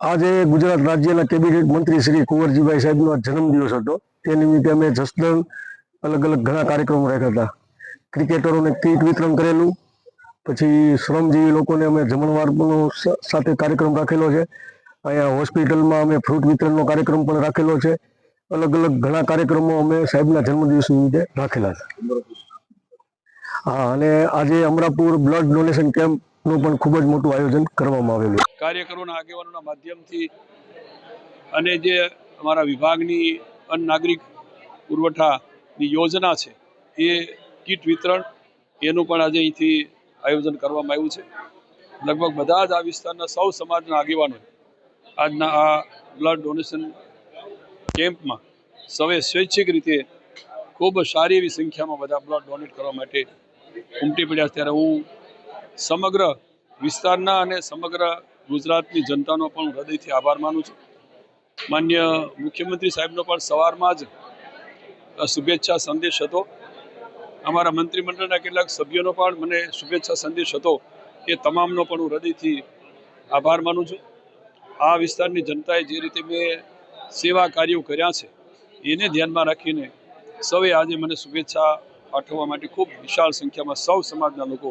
આજે ગુજરાત રાજ્યના કેબિનેટ મંત્રી શ્રી કુંવરજીભાઈ સાહેબનો જન્મદિવસ હતો. તે નિમિત્તે અમે જસદણ અલગ અલગ ઘણા કાર્યક્રમો રાખ્યા હતા. ક્રિકેટરોને કીટ વિતરણ કરેલું. પછી શ્રમજીવી લોકોને અમે જમણવારનો સાથે કાર્યક્રમ રાખેલો છે. અહીંયા હોસ્પિટલમાં અમે ફ્રૂટ વિતરણનો કાર્યક્રમ પણ રાખેલો છે. અલગ અલગ ઘણા કાર્યક્રમો અમે સાહેબના જન્મદિવસ નિમિત્તે રાખેલા છે. હા, અને આજે અમરાપુર બ્લડ ડોનેશન કેમ્પનું પણ ખૂબ જ મોટું આયોજન કરવામાં આવેલું કાર્યકરોના આગેવાનોના માધ્યમથી અને જે અમારા વિભાગની અન્ન નાગરિક પુરવઠાની યોજના છે, એ કીટ વિતરણ, એનું પણ આજે અહીંથી આયોજન કરવામાં આવ્યું છે. લગભગ બધા જ આ વિસ્તારના સૌ સમાજના આગેવાનો આજના આ બ્લડ ડોનેશન કેમ્પમાં સૌએ સ્વૈચ્છિક રીતે ખૂબ સારી એવી સંખ્યામાં બધા બ્લડ ડોનેટ કરવા માટે ઉમટી પડ્યા ત્યારે હું સમગ્ર વિસ્તારના અને સમગ્ર ગુજરાતની જનતાનો પણ હૃદયથી આભાર માનું છું. માન્ય મુખ્યમંત્રી સાહેબનો પણ સવારમાં જ શુભેચ્છા સંદેશ હતો. અમારા મંત્રીમંડળના કેટલાક સભ્યોનો પણ મને શુભેચ્છા સંદેશ હતો એ તમામનો પણ હું હૃદયથી આભાર માનું છું. આ વિસ્તારની જનતાએ જે રીતે મેં સેવા કાર્યો કર્યા છે, એને ધ્યાનમાં રાખીને સૌએ આજે મને શુભેચ્છા પાઠવવા માટે ખૂબ વિશાળ સંખ્યામાં સૌ સમાજના લોકો